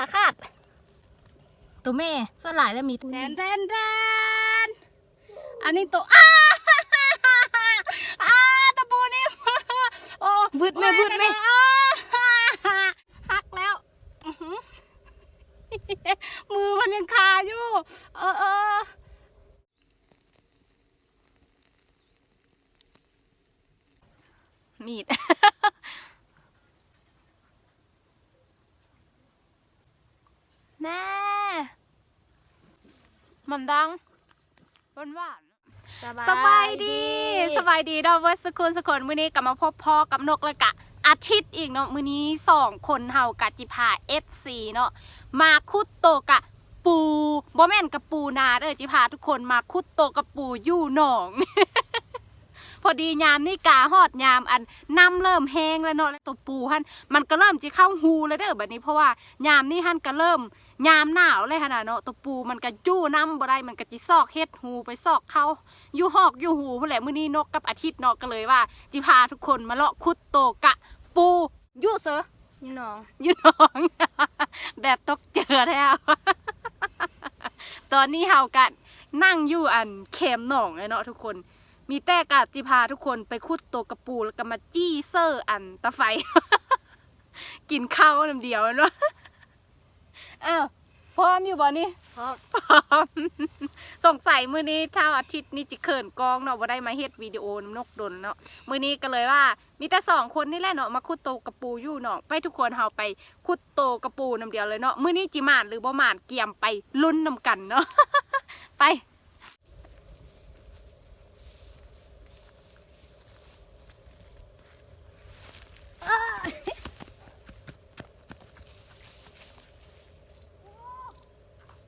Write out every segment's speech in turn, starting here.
ขาขาด ตัวแม่ส่วนหลายแล้วมีแทนแทนแทนอันนี้ตัวอ้าอ้าตะปูนี่โอ้วืดแม่วืดแม่อ้าหักแล้วอื้อหือมือมันยังคาอยู่ เออเออมีด แน่ มันดังหวานหวานๆสบายดี สบายดีเนาะเวิร์สกุลสกุลมื้อนี้กลับมาพบพ่อกับนกและกะ อาทิตย์อีกเนาะมื้อนี้สองคนเฮากะจิพา FC เนาะมาคุดโตกะปูบ่แม่นกับปูนาเด้อจิพาทุกคนมาคุดโตกับปูอยู่หนอง พอดียามนี่กาฮอดยามอันน้ำเริ่มแห้งแล้วเนาะแล้วตัวปูหันมันก็เริ่มจะเข้าหูแล้วเด้อแบบนี้เพราะว่ายามนี่หันก็เริ่ม ยามหนาวเลยขนาดเนาะตัวปูมันก็จู้น้ำบ่ได้มันก็จิซอกเฮ็ดหูไปซอกเข้าอยู่หอกอยู่หูเพื่อแหละมื้อนี้นกกับอาทิตย์เนอกกันเลยว่าจิพาทุกคนมาเลาะคุดโตกะ ปูอยู่เซอนี่น้องอยู่หนอง แบบตกเจอแล้วตอนนี้เฮากันนั่งอยู่อันเข็มหนองเลยเนาะทุกคน มีแต่กะจิพาทุกคนไปคุดโตกระปูแล้วก็มาจี้เซอร์อันตะไฟ กินข้าวน้ำเดียวเนาะ อ้าวพร้อมอยู่บ่นี่เพราะพร้อมสงสัยมื้อนี้เท่าอาทิตย์นี้จิเขินกองเนาะว่าได้มาเฮ็ดวิดีโอน้ำนกดนเนาะมื้อนี้ก็เลยว่า มีแต่สองคนนี่แหละเนาะมาคุดโตกระปูอยู่เนาะไปทุกคนเฮาไปคุดโตกระปูน้ำเดียวเลยเนาะมื้อนี้จิมานหรือบ่มานเกี่ยมไปลุ้นนำกันเนาะไป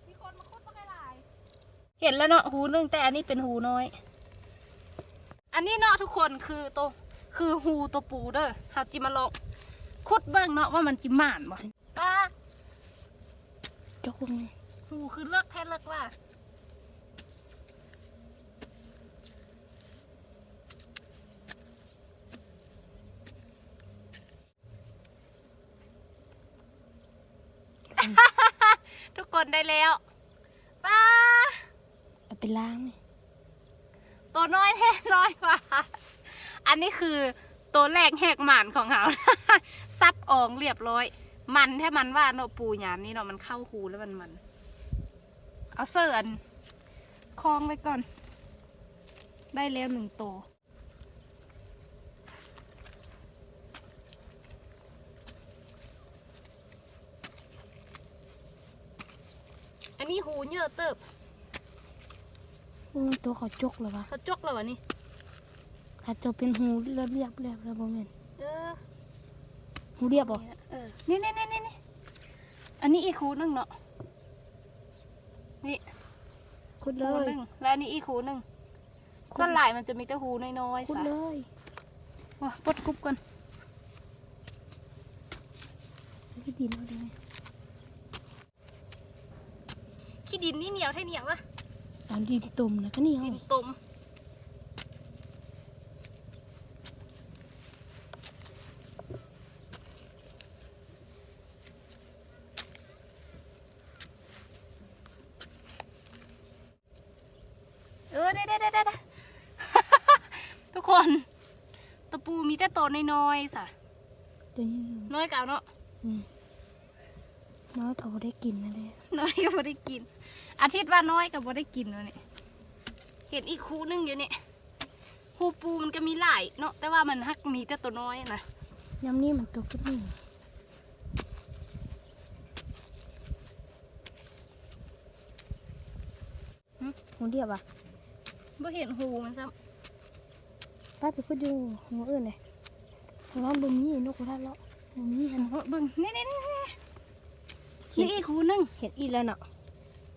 มีคนมาคุดมาหลาย เห็นแล้วเนาะหูหนึงแต่อันนี้เป็นหูน้อย อันนี้เนาะทุกคนคือตัวคือหูตัวปูเด้อเฮาจิมาลองคุดเบิ่งเนาะว่ามันจิม่านบ่ป้าจกลงเลยหูคือเลิกแท้เลิกว่าทุกคนได้แล้วป้า เอาไปล้างเลยตัวน้อยแท้น้อยกว่าอันนี้คือตัวแรกแหกหมันของเขา ซับอองเรียบร้อย มันแท้มันว่าเนาะปูหยามนี่เนาะมันเข้าหูแล้วมันมัน เอาเสื้ออันคล้องไว้ก่อน ได้แล้วหนึ่งตัวอันนี้หูเยอะเติบ มันตัวเขาจกเลยวะเขาจกแล้ววะนี่อาจจะเป็นหูเรียบเรียบเรียบแล้วบ่แม่นเออหูเรียบบ่เออนี่นี่นี่นี่นี่อันนี้อีกคูหนึงเนาะนี่คุดเลคูหยนึงแล้วอันนี้อีกคูหนึงส่วนหลายมันจะมีแต่หูน้อยๆคุดสะเลยว้าปดกุบกันจะดินเอาได้ไหมขี้ดินนี่เหนียวแท่เหนียวละ เอาดินตุ่มนะก็นี่เอาดินตุ่มเออได้ได้ได้ได้ ทุกคน ตะปูมีแต่ตัวน้อยๆสะเดี๋ยวนี้น้อยเก่าเนาะ อืม น้อยเขาบ่ได้กินนะเด้น้อยก็บ่ได้กิน อาทิตย์ว่าน้อยก็บ่ได้กินวะเนี่ยเห็นอีกคูนึงอยู่เนี่ยหูปูมันก็มีหลายเนาะแต่ว่ามันฮักมีแต่ตัวน้อยนะยำนี่มันตัวพุดนี่หึหูเรียบอะบ่เห็นหูมันซ้ป้าไปพุดดูหูอื่นเลยเพราะว่าบ่มีนกกระทะเลาะบ่มีหันำเบิ่งนี่นี่ นี่นี่นี่อีกคูนึงเห็ดอีแล้วเนาะ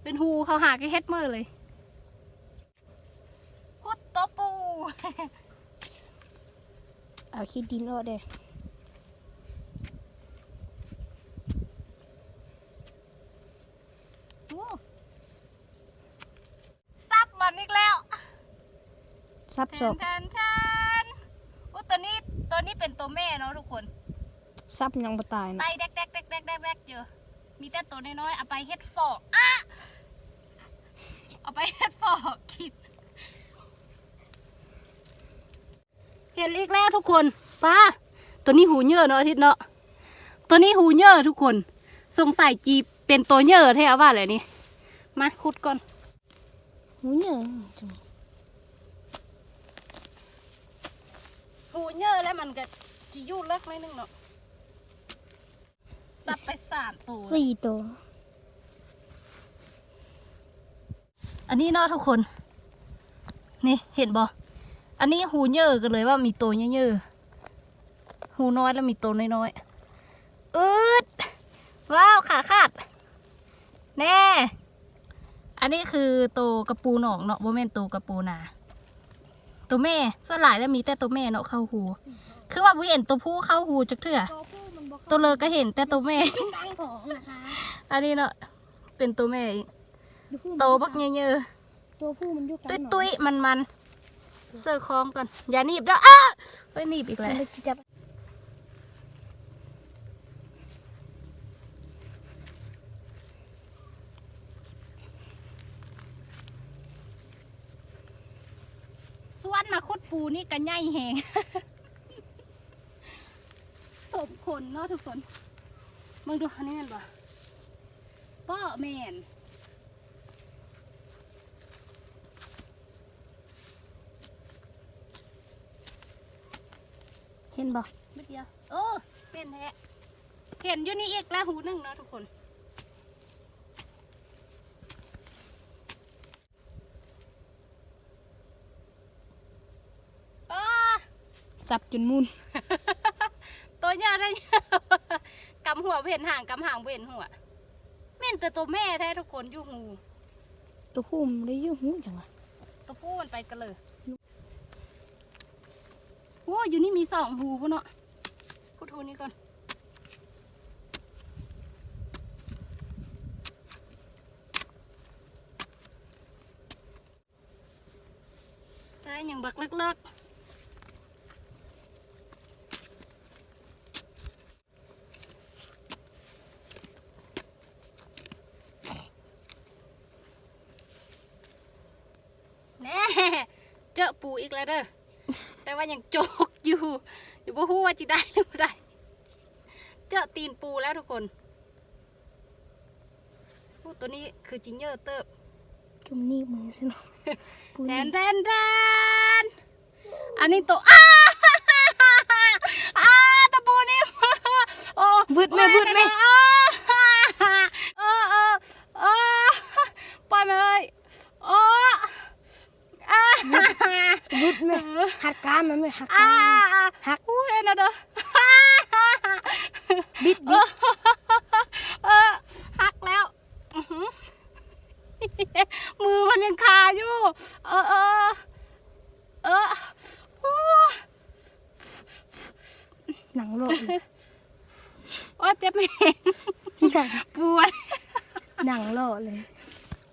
เป็นหูเขาหาก็เฮ็ดมือเลยกุดตัวปู เอาขี้ดินออกเด้โอ้ซับมันอีกแล้ว ซับแทศนพแทนแทนโอ้ตัวนี้ตัวนี้เป็นตัวแม่เนาะทุกคน ซับยังบ่ตายไตนะแดกแดกแดกแดกแดกแดกเจอ มีแต่ตัวน้อยๆเอาไปเฮ็ดฟอกอะเอาไปเฮ็ดฟอกกินเห็นอีกแล้วทุกคนป้าตัวนี้หูเยอะเนาะอาทิตย์เนาะตัวนี้หูเยอะทุกคน สงสัยจีเป็นตัวเยอะแท้ว่าอะไรนี่มาขุดก่อนหูเหนื่อยจังหูเยอะแล้วมันก็จียู่เลิกไม่นึงเนาะสับไปสามตัว สี่ตัว อันนี้เนาะทุกคน นี่เห็นบ่อันนี้หูเยอะกันเลยว่ามีตัวเยอะๆหูน้อยแล้วมีตัวน้อยๆอืดว้าวขาขาด แน่ อันนี้คือตัวกระปูหนองเนาะโบแมนตัวกระปูนาตัวแม่ส่วนหลายแล้วมีแต่ตัวแม่เนาะเข้าหู คือว่าวิเห็นตัวผู้เข้าหูจักเถื่อ ตัวผู้มันบอก ตัวเลยก็เห็นแต่ตัวแม่ ตั้งของนะคะอันนี้เนาะเป็นตัวแม่อีกโตบักเยอะๆตัวผู้มันอยุกตุ้ยตุ้ยมันมันเสื้อคล้องก่อนอย่าหนีบเด้ออ้าไปหนีบอีกมัแล้นวเลยจับส่วนมาคุดปูนี่กันใหญ่แหงสม คนเนาะทุกคนมึงดูอันนี้แมันบ่ป้อแมนเห็นบ่เมื่อเดียวโอ้เป็นแท้เห็นอยู่นี่อีกแล้วหูหนึ่งเนาะทุกคนอ้าจับจนมุน ตัวใหญ่ได้กำหัวเห็นห่างกำห่างเห็นหัวเม่นแต่ตัวแม่แท้ทุกคนอยู่หูตัวผู้มันได้อยุ่หูจังวะตัวผู้มันไปกันเลยโอ้อยู่นี่มีสองหูพุ่นเนาะพูดทูนี้ก่อนใช่ยังบักเลิกๆแน่ เจอ ปูอีกแล้วเด้อแต่ว่ายังโจกอยู่อยู่บ่ฮู้ว่าจะได้หรือบ่ได้ เจอตีนปูแล้วทุกคนปูตัวนี้คือจิงเยอร์เติบจุ่มนี่มือซะหน่อยปูแทนี่นแทนแทนอันนี้ตัวอ้าอ้าตะปูนี่โอ้บึดแม่บึดแม่ เออเออเออปล่อยมาเลยโอ้อ่า บึดแม่ หักกามมันไม่หัก อ่ากาม หักอุ้ยนะเด้อ บิดบิด เออหักแล้วอื้อหือมือมันยังคาอยู่ เออเออเออโอ้ หนังโลดเลย โอ้เจ็บแม่ง หนัง ปวด หนังโลดเลย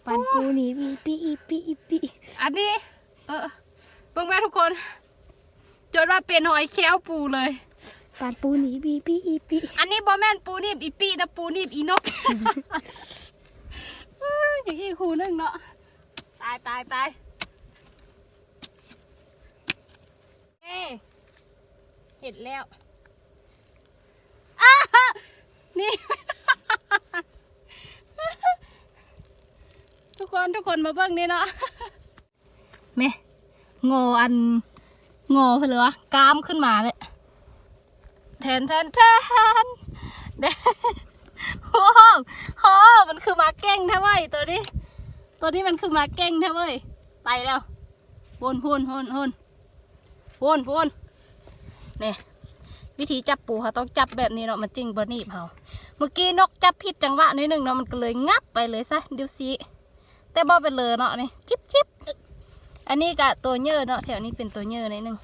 ปันปูหนีอีปีอีปีอีปี อันนี้ เออเบิ่งแม่ทุกคน จนว่าเป็นห อยแค้วปูเลยปันปูหนีอีปีอีปีอันนี้บอแม่นปูนีบอีปีนะปูนีบอีนกเอ้ยอย่างอีกหูหนึงเนาะตายตายตายเอ้เห็นแล้วอ้านี่ ทุกคนทุกคนมาเบิ่งนี่เนาะแม่งออัน งอไปเลยวะกล้ามขึ้นมาเลยแทนแทนแทนเด้โอ้โหโหมันคือมาเก้งแท้เว้ยตัวนี้ ตัวนี้มันคือมาเก้งแท้เว้ยไปแล้ววนวนวนวนวนวนเนี่ยวิธีจับปูเขาต้องจับแบบนี้เนาะมันจริงบหนีบเขาเมื่อกี้นกจับผิดจังหวะนิดหนึ่งเนาะมันก็เลยงับไปเลยซะเดี๋ยวสิแต่บ่เป็นเลยเนาะนี่จิบจิบ อันนี้กะตัวเยอะเนาะแถวนี้เป็นตัวเยอะนิดหนึ่ง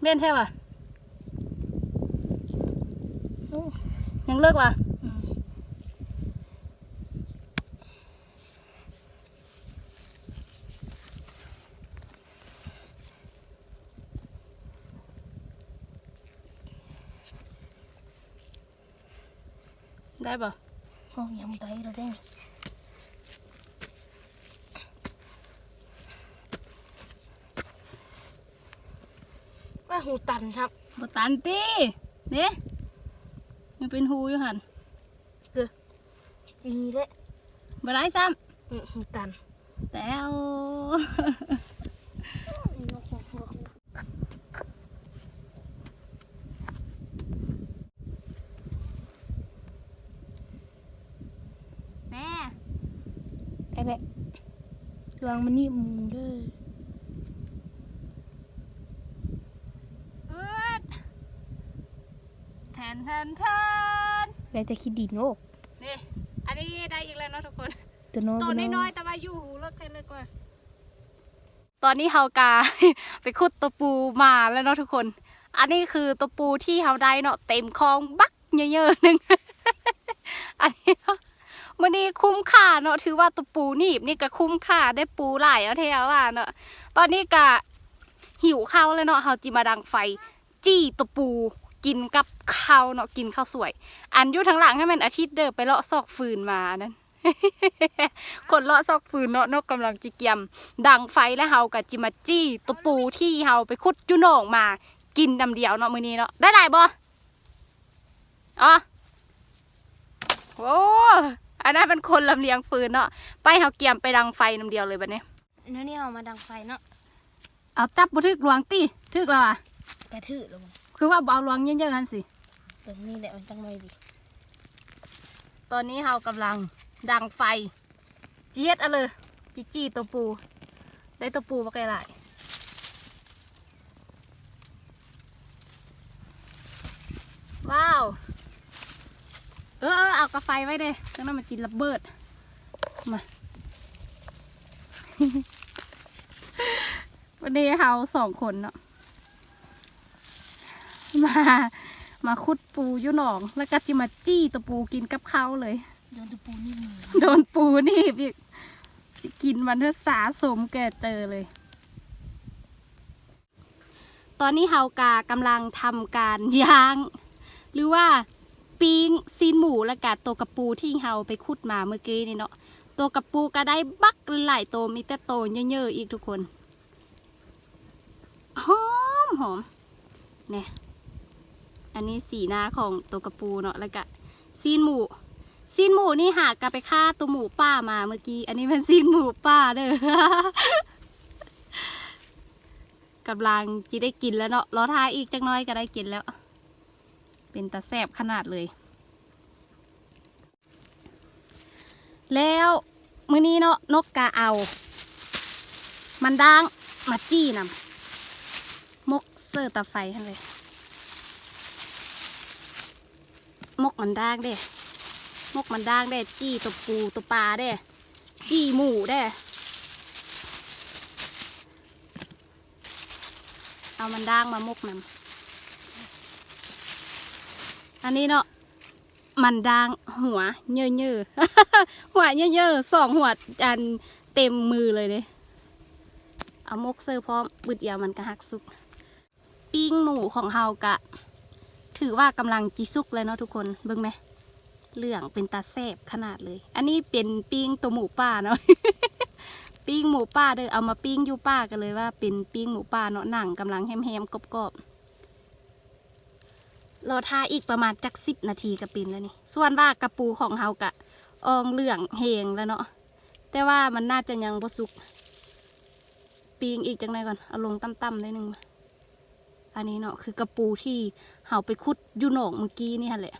เม่นแท้ว่ะโอ้ยังเลิกว่ะอืมได้ป่ะห้องยังได้เรา ว่าหูตันครับบตันตีเด้ยังเป็นหูอยู่หันอีนี่แหละบ่ได้ซ้อืมหูตันำแต่วแม่ไอ้แหละลองมันนี่มุงเด้ออืดแท นแทนแทนแล้วจะคิดดีโน่นี่อันนี้ได้อีกแล้วเนาะทุกคนตัวน้อยตัวน้อยๆแต่ว่าอยู่หูรถใครเลยกว่าตอนนี้เฮากาไปขุดตัวปูมาแล้วเนาะทุกคน อันนี้คือตัวปูที่เฮาได้เนาะเต็มคลองบักเยอะๆหนึงอันนี้เนาะมื่อนี้คุ้มค่าเนาะถือว่าตัวปูนี่นี่ก็คุ้มค่าได้ปูหลายแล้วเท่าว่าเนาะตอนนี้ก็หิวข้าวเลยเนาะเฮาจิมาดังไฟ จี้ตัวปู กินกับข้าวเนาะกินข้าวสวย อันอยู่ทางหลังให้มันอาทิตย์เดินไปเลาะซอกฟืนมานั่นคนเลาะซอกฟืนเนาะนกกำลังจิเกียม ดังไฟและเฮากับจิมาจี้ตัวปูที่เฮาไปขุดอยุโหนองมา กินดำเดียวเนาะมื้อนี้เนาะได้หลายบ่อ๋อโอ้อันนั้นเป็นคนลำเลียงฟืนเนาะไปเฮาเกียมไปดังไฟน้ำเดียวเลยบัดนี้นั่นนี่เอามาดังไฟเนาะเอาตับบ่ทึกหลวงติทึกแล้วอะกระถือลง คือว่าบ่เอาหลวงเยอะๆกันสิตรงนี้แหละมันจังเลยดิตอนนี้เฮากำลังดังไฟจีเฮ็ดอะเลยจีจี้ตัวปู ได้ตัวปูมาไกลหลายว้าว เออเออเอากระไฟไว้เด้ตรงนั้นมันจินระเบิด มา วันนี้เฮาสองคนเนาะ มา มาขุดปูอยู่หนอง แล้วก็จิมาจี้ตัวปูกินกับข้าวเลย โดนตะปูนี่มือโดนปูนี่อีกกินมันเพื่อสาสมแก่เจอเลย ตอนนี้เฮากากำลังทำการย่าง หรือว่าปิ้งซีนหมูและกาตัวกระปูที่เฮาไปขุดมาเมื่อกี้นี่เนาะตัวกระปูก็ได้บักหลายตัวมีแต่โตวเยอะๆอีกทุกคนหอมหอมเนี่ย อันนี้สีหน้าของตัวกระปูเนาะแล้วก็ซีนหมูซีนหมูนี่หากลับไปฆ่าตัวหมูป้ามาเมื่อกี้ อันนี้เป็นซีนหมูป้าเด้อกำลังจะได้กินแล้วเนาะรอท้ายอีกจักน้อยก็ได้กินแล้ว เป็นตาแสบขนาดเลย แล้วมื้อนี้เนาะนกกาเอา มันด่างมาจี้นำมกเสื้อตาไฟให้เลย มกมันด่างเด้ มกมันด่างได้ จี้ตัวปูตัวปลาได้ จี้หมูได้ เอามันด่างมามกนำอันนี้เนาะ มันด่างหัวเยอะเยอๆหัวเยอะเยอะๆสองหัวอันเต็มมือเลยเด้เอามกเซอร์พร้อมบึดเดียวมันก็หักสุก ปิ้งหมูของเฮากะ ถือว่ากำลังจีสุกเลยเนาะทุกคนเบิ่งไหมเหลืองเป็นตาแซบขนาดเลย อันนี้เป็นปิ้งตัวหมูป่าเนาะปิ้งหมูป่าเด้อเอามาปิ้งอยู่ป่ากันเลยว่าเป็นปิ้งหมูป่าเนาะหนังกำลังแฮมๆกรอบๆรอทาอีกประมาณจักสิบนาทีก็เป็นแล้วนี่ส่วนว่ากระปูของเฮากะอองเหลืองเฮงแล้วเนาะแต่ว่ามันน่าจะยังบ่สุก ปิ้งอีกจังไดก่อนเอาลงต่ำๆได้หนึ่งมา อันนี้เนาะคือกระปูที่เฮาไปคุดยูโหนองเมื่อกี้นี่แหละ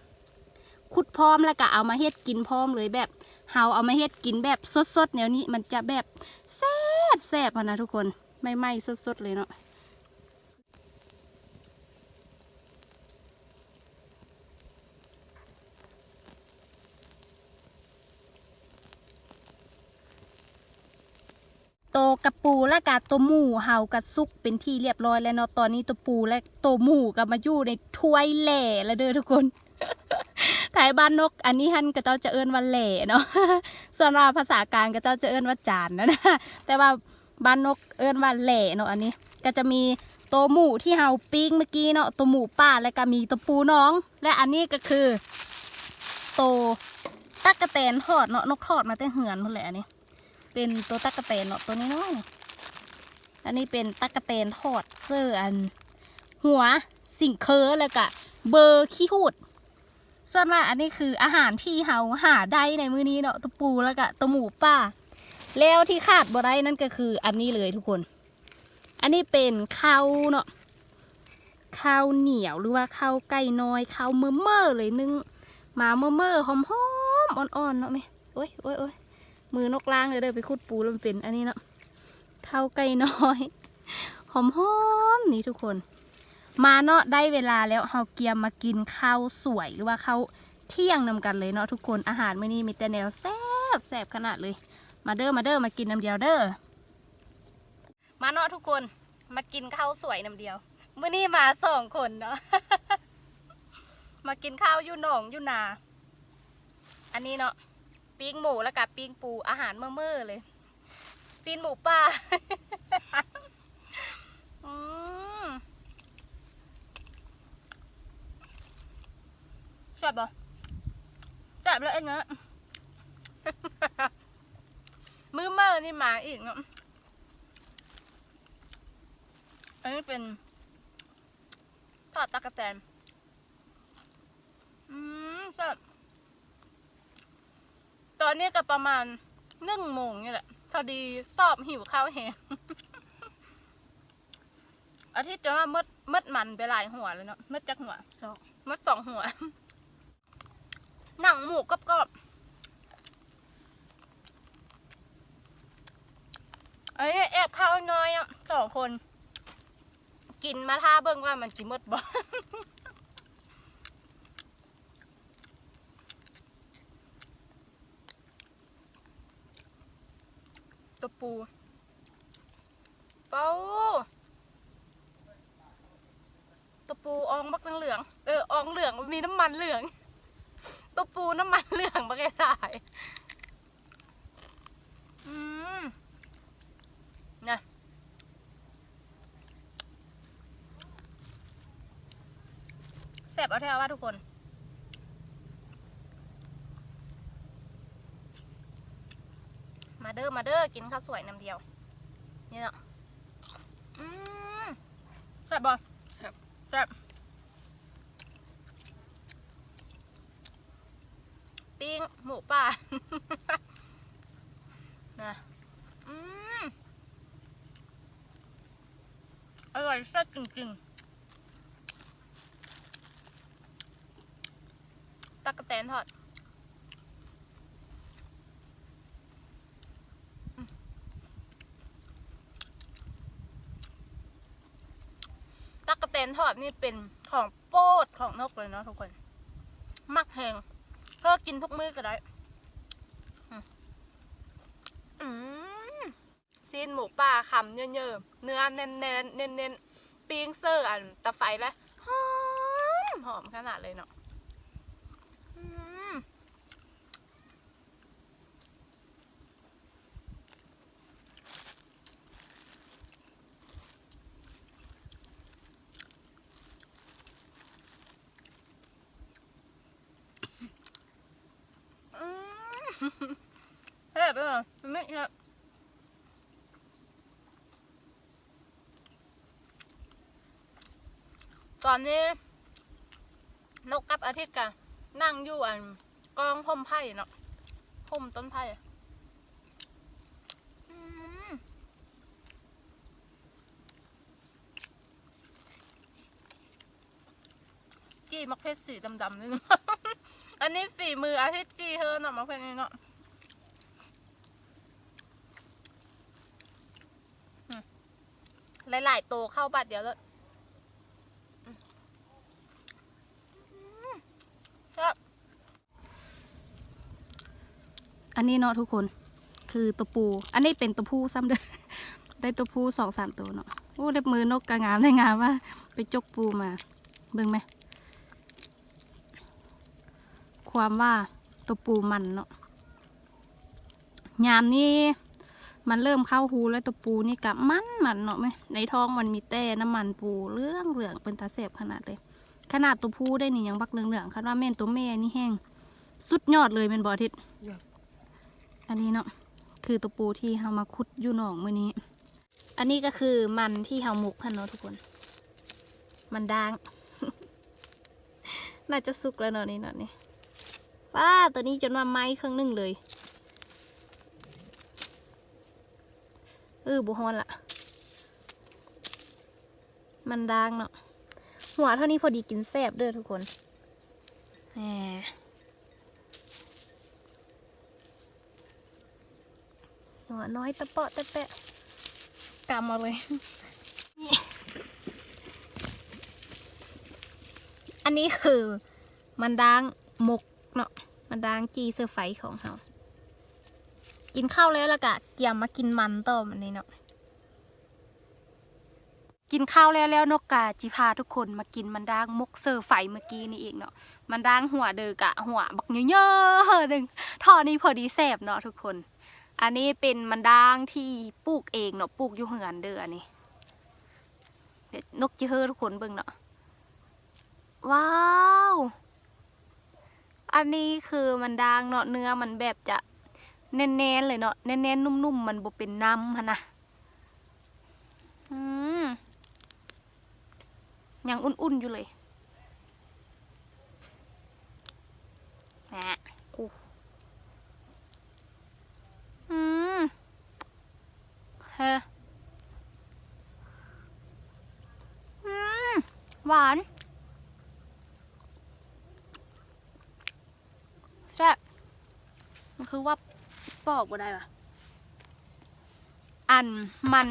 คุดพร้อมแล้วก็เอามาเฮ็ดกินพร้อมเลยแบบเฮาเอามาเฮ็ดกินแบบสดๆแนวนี้มันจะแบบแซ่บแซ่บนะทุกคนไม่ไหม้สดๆเลยเนาะ ตัวกระปูและกาตัวหมูเฮากระซุกเป็นที่เรียบร้อยแล้วเนาะตอนนี้ตัวปูและตัวหมูก็มาอยู่ในถ้วยแหล่แล้วเด้อทุกคนถ่ายบ้านนก อันนี้ฮันก็เจ้าจะเอิ้นว่าแหล่เนาะส่วนว่าภาษากลางก็เจ้าจะเอิ้นว่าจานนะนะแต่ว่าบ้านนกเอิ้นว่าแหล่เนาะอันนี้ ก็จะมีตัวหมูที่เฮาปิ้งเมื่อกี้เนาะตัวหมูป่าแล้วก็มีตัวปูน้อง และอันนี้ก็คือโตตักกะแตนทอดเนาะนกทอดมาแต่เหือนหมดแหละอันนี้ เป็นตัวตักกแตนเนาะตัวนี้น้อยอันนี้เป็นตักกแตนทอดเสื้ออัน หัวสิ่งเคอแล้วก็เบอร์ขี้หูด ส่วนมากอันนี้คืออาหารที่เฮาหาได้ในมื้อนี้เนาะตัวปูแล้วก็ตัวหมูป่า แล้วที่ขาดบ่ได้นั่นก็คืออันนี้เลยทุกคน อันนี้เป็นข้าวเนาะข้าวเหนียวหรือว่าข้าวไก่น้อยข้าวเมื่อเมื่อเลยนึ่งมาเมื่อเมื่อหอมหอมอ่อนๆเนาะแม่โอ้ยโอ้ยโอ้ย มือนกล้างเลยเด้อไปขุดปูแล้วมันเป็นอันนี้เนาะข้าไก่น้อย หอมหอมนี่ทุกคน มาเนาะได้เวลาแล้วเฮาเกียมมากินข้าวสวยหรือว่าข้าวเที่ยงนำกันเลยเนาะทุกคนอาหารมื้อนี้มีแต่แนวแซ่บแซ่บขนาดเลย มาเด้อมาเด้อมากินน้ำเดียวเด้อมาเนาะทุกคนมากินข้าวสวยน้ำเดียวมื่อนี้มาสองคนเนาะมากินข้าวอยู่หนองอยู่นา อันนี้เนาะ ปิ้งหมูแล้วกับปิ้งปูอาหารเมื่อเมื่อเลยจีนหมูป่าอืมแซ่บปะแซ่บแล้วเองเนาะมื้อเมื่อนี่มาอีกเนาะอันนี้เป็นทอดตะกะแตนอืมแซ่บ ตอนนี้ก็ประมาณหนึ่งโมงนี่แหละ พอดีสอบหิวข้าวแหงอาทิตย์จะว่ามืดมืดมันไปหลายหัวเลยเนาะมืดจักหัวสองมืดสองหัว หนังหมูกรอบๆไอ้นี่แอบข้าวน้อยอะสองคน กินมาท่าเบิ่งว่ามันสิหมดบ่ ตัวปูเป้าตัวปูอองบักเหลือง เอออองเหลืองมีน้ำมันเหลือง ตัวปูน้ำมันเหลืองบักไอ้ตายอืมนะแสบเอาแท้ว่าทุกคน มา เด้อมาเด้อกินข้าวสวยน้ำเดียวนี่เนาะอืมแซ่บบ่แซ่บแซ่บปิ้งหมูป่านะอืมอร่อยแซ่บจริงๆตักกะแตนทอดอืมตักกะแตนท อดนี่เป็นของโปรดของนกเลยเนาะทุกคน มักแหงเพื่อกินทุกมื้อก็ได้ซีนหมูป่าคำเยอะๆ เนื้อเน้นๆเน้นๆปิ้งเซอร์อันตะไฟแล้วหอมหอมขนาดเลยเนาะ อืมอืมเฮ้ยเออไม่ เยอะตอนนี้ นกกับอาทิตย์กันนั่งอยู่อันกองพมไผ่เนาะพมต้นไผ่มจีมักเพชรสีดำๆนิดนึงอันนี้ฝีมืออาทิตย์จีเธอเนาะมักเพชรนี่เนาะอืม หลายๆโตวเข้าบัดเดียวเลยอันนี้เนาะทุกคนคือตัวปู อันนี้เป็นตัวผู้ซ้ำเด้อได้ตัวผู้สองสามตัวเนาะโอ้ได้มือนกกระงามได้งามว่า ไปจกปูมา เบิ่งไหม ความว่าตัวปูมันเนาะยามนี้ มันเริ่มเข้าหูแล้วตัวปูนี่กับมันมันเนาะไหมในท้องมันมีแต่น้ำมันปูเรื่องเหลืองเป็นตาเสบขนาดเลย ขนาดตัวผู้ได้นี่ยังบักเหลืองๆคันว่าแม่นตัวแม่นี่แห้งสุดยอดเลยเป็นบอทิศยอดอันนี้เนาะคือตัวปูที่เรามาขุดอยู่หนองมือนี้ อันนี้ก็คือมันที่เราหมกพันเนาะทุกคน มันด่าง น่าจะสุกแล้วเนาะนี่เนาะนี่ป้าตัวนี้จนว่าไม้เครื่องหนึ่งเลย เออบุฮอนละมันด่างเนาะหัวเท่านี้พอดีกินแซ่บเด้อทุกคนแหมหัวน้อยตะเปาะตะแปะกำมาเลย อันนี้คือมันดางหมกเนาะมันดางจีเซอร์ไฟของเขา กินข้าวแล้วและกะเกี่ยมมากินมันต่อมันนี้เนาะกินข้าวแล้วแล้วนกกาจิพาทุกคนมากินมันดางมกเซอร์ไฟเมื่อกี้นี่เองเนาะมันดางหัวเดือกะหัวบักเยอะๆหนึ่งท่อนี้พอดีแสบเนาะทุกคน อันนี้เป็นมันด่างที่ปลูกเองเนาะปลูกอยู่เหือนเด้ออันนี้เดี๋ยวนกจะเฮอทุกคนเบิ่งเนาะว้าว อันนี้คือมันด่างเนาะเนื้อมันแบบจะ แน่นๆเลยเนาะแน่นๆนุ่มๆมันบ่เป็นน้ำฮะนะอืมยังอุ่นๆอยู่เลยนะอู้ อืมเฮ้อืม หวานแซ่บมันคือว่า ปอกบ่ได้ปะอันมัน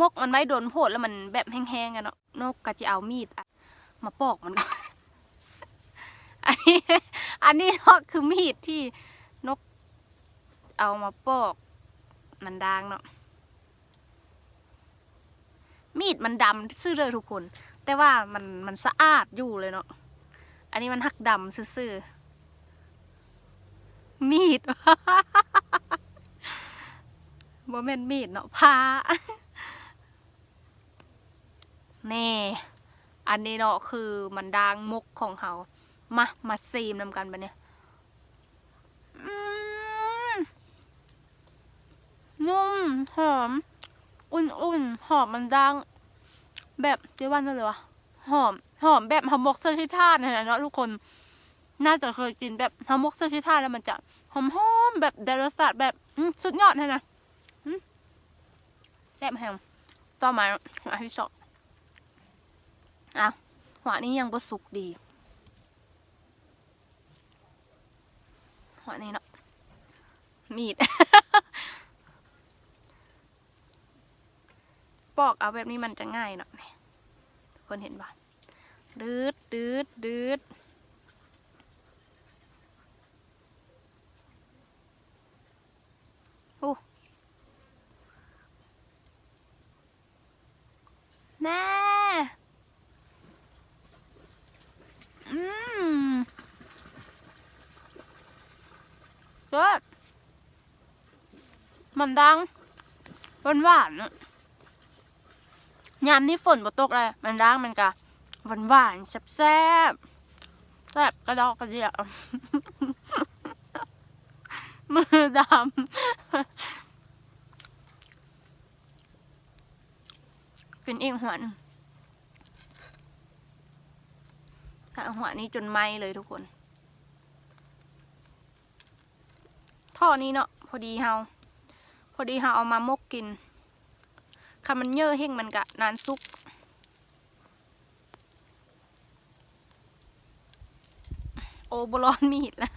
มกมันไม่โดนโพดแล้วมันแบบแห้งๆกันเนาะนกก็จะเอามีดอะมาปอกมันก่อนอันนี้อันนี้เนาะคือมีดที่นกเอามาปอกมันดางเนาะมีดมันดำซื่อเลยทุกคน แต่ว่ามันมันสะอาดอยู่เลยเนาะอันนี้มันหักดำซื่อๆ มีดบ่แม่นมีดเนาะผ้าแน่อันนี้เนาะคือมันดางมกของเขามา มาซีมนำกันปะเนี่ยนุ่ม หอม อุ่นๆ หอมมันดัง แบบเจ๊วันนั่นเลยวะหอม หอมแบบฮอมมกเซอร์ทิท่าเนี่ยนะเนาะทุกคน น่าจะเคยกินแบบฮอมมกเซอร์ทิท่าแล้วมันจะ หอมๆแบบเดรสตาร์แบบสุดยอดเลยนะแซ่บแฮมต่อมาหัวที่สองอะหัวนี้ยังบ่สุกดีหัวนี้เนาะมีด ปอกเอาแบบนี้มันจะง่ายเนาะคนเห็นปะดืดดืดดืด โอ้แน่อืมเลิศมันดังหวานหวานๆอะยามนี้ฝนบ่ตกเลยมันดังมันกะหวานหวานๆแซ่บแซ่บแซ่บกระดอกกระเดียมือดำ เองหัวนึงแต่หัวนี้จนไหมเลยทุกคน ท่อนี้เนาะพอดีเฮาพอดีเฮาเอามามกกินคำมันเยอะเฮงมันกะนานซุกโอบร้อนมีดแล้ว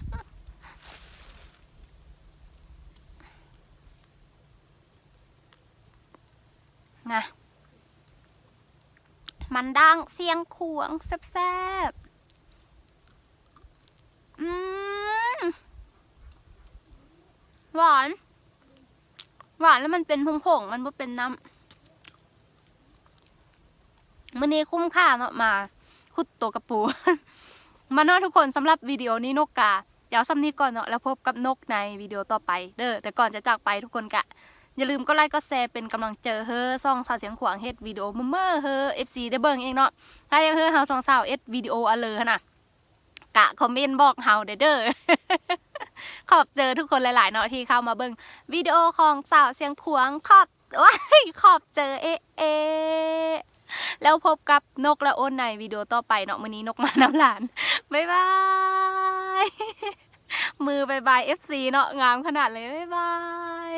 นะ มันดังเสียงขวงแซ่บๆอืมหวาน หวานแล้วมันเป็นผงผงๆมันบ่เป็นน้ำมื้อนี้คุ้มค่าเนาะมา ขุดตัวกระปู มาเนาะทุกคนสำหรับวิดีโอนี้นกกาเดี๋ยวสำนี้ก่อนเนาะแล้วพบกับนกในวิดีโอต่อไป เด้อแต่ก่อนจะจากไปทุกคนกะ อย่าลืมก็ไลค์ก็แชร์เป็นกำลังเจอเฮอซ่องสาวเสียงขวางเฮ็ดวิดีโอเมื่อเฮอ FC ได้เบิ่งเองเนาะถ้ายังเฮอเฮาสองสาวเอ็ดวิดีโออะเลยหั่นน่ะกะคอมเมนต์บอกเฮาเด้อเด้อขอบเจอทุกคนหลาย ๆ เนาะที่เข้ามาเบิ่งวิดีโอของสาวเสียงพวงขอบว้ายขอบเจอเอะเอแล้วพบกับนกและอ้นในวิดีโอต่อไปเนาะมื้อนี้นกมาน้ำหลานบ๊ายบายมือบายบาย FC เนาะงามขนาดเลยบ๊ายบาย